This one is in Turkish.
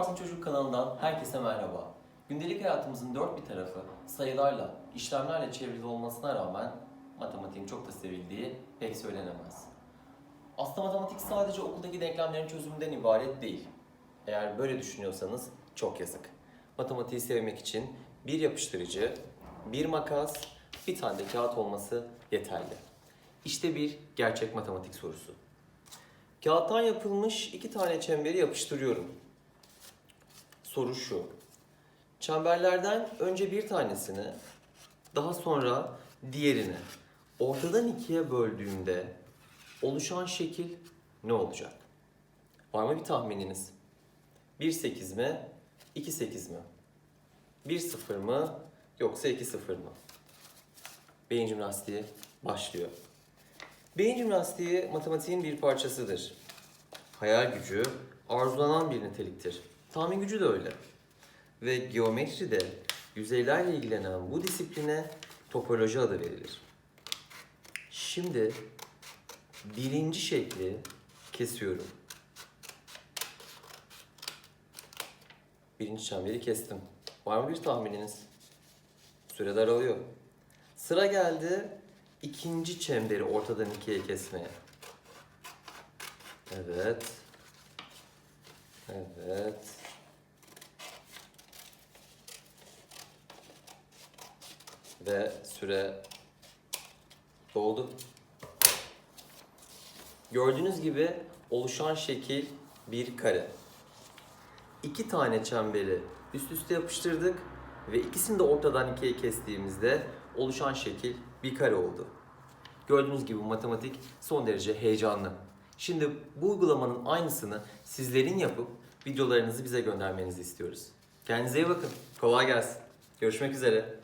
Varsın Çocuk kanalından herkese merhaba. Gündelik hayatımızın dört bir tarafı sayılarla, işlemlerle çevrili olmasına rağmen matematiğin çok da sevildiği pek söylenemez. Aslında matematik sadece okuldaki denklemlerin çözümünden ibaret değil. Eğer böyle düşünüyorsanız çok yazık. Matematiği sevmek için bir yapıştırıcı, bir makas, bir tane de kağıt olması yeterli. İşte bir gerçek matematik sorusu. Kağıttan yapılmış iki tane çemberi yapıştırıyorum. Soru şu. Çemberlerden önce bir tanesini, daha sonra diğerini ortadan ikiye böldüğümde oluşan şekil ne olacak? Var mı bir tahmininiz? 1 8 mi? 2 8 mi? 1 0 mı? Yoksa 2 0 mı? Beyin jimnastiği başlıyor. Beyin jimnastiği matematiğin bir parçasıdır. Hayal gücü arzulanan bir niteliktir. Tahmin gücü de öyle. Ve geometride yüzeylerle ilgilenen bu disipline topoloji adı verilir. Şimdi birinci şekli kesiyorum. Birinci çemberi kestim. Var mı bir tahmininiz? Süre daralıyor. Sıra geldi ikinci çemberi ortadan ikiye kesmeye. Evet. Evet. Ve süre doldu. Gördüğünüz gibi oluşan şekil bir kare. İki tane çemberi üst üste yapıştırdık ve ikisini de ortadan ikiye kestiğimizde oluşan şekil bir kare oldu. Gördüğünüz gibi matematik son derece heyecanlı. Şimdi bu uygulamanın aynısını sizlerin yapıp videolarınızı bize göndermenizi istiyoruz. Kendinize iyi bakın. Kolay gelsin. Görüşmek üzere.